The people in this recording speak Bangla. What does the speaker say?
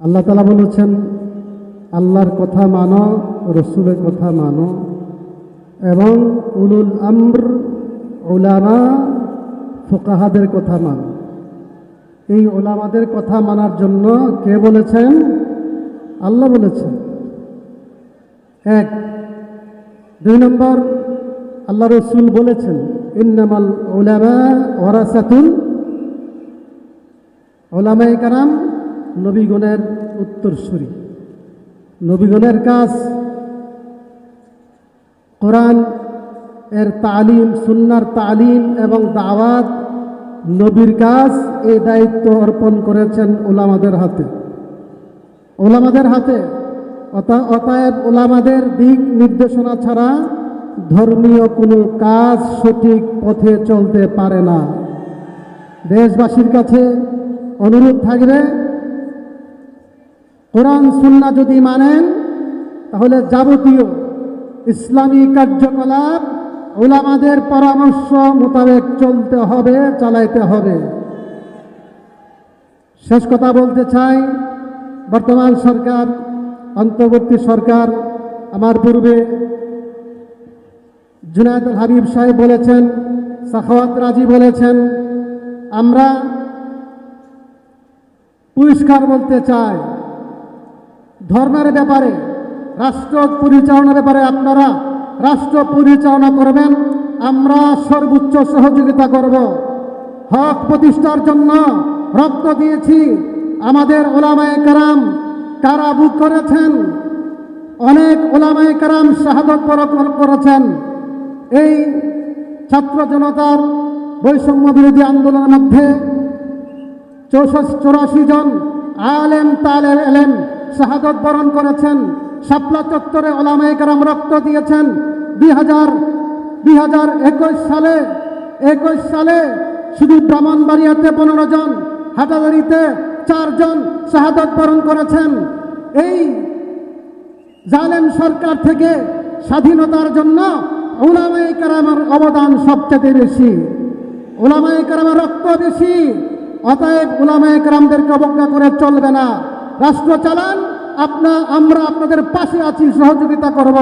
আল্লাহ তালা বলেছেন, আল্লাহর কথা মানো, রসুলের কথা মানো। এবং উলুল আমর ওলামা ফোকাহাদের কথা মানো। এই ওলামাদের কথা মানার জন্য কে বলেছেন? আল্লাহ বলেছেন। এক, দুই নম্বর, আল্লাহ রসুল বলেছেন, ইন্নামাল ওলামা ওরাসাতুল ওলামাই কারাম নবীগণের উত্তরসূরি। নবীগণের কাজ কোরআন এর তালিম, সুন্নার তালিম এবং দাওয়াত নবীর কাজ এই দায়িত্ব অর্পণ করেছেন ওলামাদের হাতে। ওলামাদের হাতে অতা- অতএব ওলামাদের দিক নির্দেশনা ছাড়া ধর্মীয় কোনো কাজ সঠিক পথে চলতে পারে না। দেশবাসীর কাছে অনুরোধ থাকবে কোরআন, সুন্না যদি মানেন, তাহলে যাবতীয় ইসলামী কার্যকলাপ ওলামাদের পরামর্শ মোতাবেক চলতে হবে, চালাইতে হবে। শেষ কথা বলতে চাই, বর্তমান সরকার, অন্তর্বর্তী সরকার, আমার পূর্বে জুনায়দ হাবিব সাহেব বলেছেন, সাখাওয়াত রাজি বলেছেন, আমরা পরিষ্কার বলতে চাই ধর্মের ব্যাপারে, রাষ্ট্র পরিচালনার ব্যাপারে আপনারা রাষ্ট্র পরিচালনা করবেন, আমরা সর্বোচ্চ সহযোগিতা করব। হক প্রতিষ্ঠার জন্য রক্ত দিয়েছি আমাদের ওলামায় কারাম, কারা বুক করেছেন? অনেক ওলামায়ে কারাম শাহাদত করেছেন। এই ছাত্র জনতার বৈষম্য বিরোধী আন্দোলনের মধ্যে চৌষট্টি, চৌরাশি জন আলেম তালের এলেম শাহাদত বরণ করেছেন, শাপলা চত্বরে ওলামায়ে কারাম রক্ত দিয়েছেন। দুই হাজার দুই হাজার একুশ সালে একুশ সালে শুধু ব্রাহ্মণবাড়িয়াতে পনেরো জন, হাটাদারিতে চারজন শাহাদত বরণ করেছেন। এই জালেম সরকার থেকে স্বাধীনতার জন্য ওলামায়ে কারামের অবদান সবচেয়ে বেশি। ওলামায়ে কারামের রক্ত বেশি, অতএব ওলামায়ে কারামদেরকে অবজ্ঞা করে চলবে না। রাষ্ট্র চালান আপনা আমরা আপনাদের পাশে আছি সহযোগিতা করব।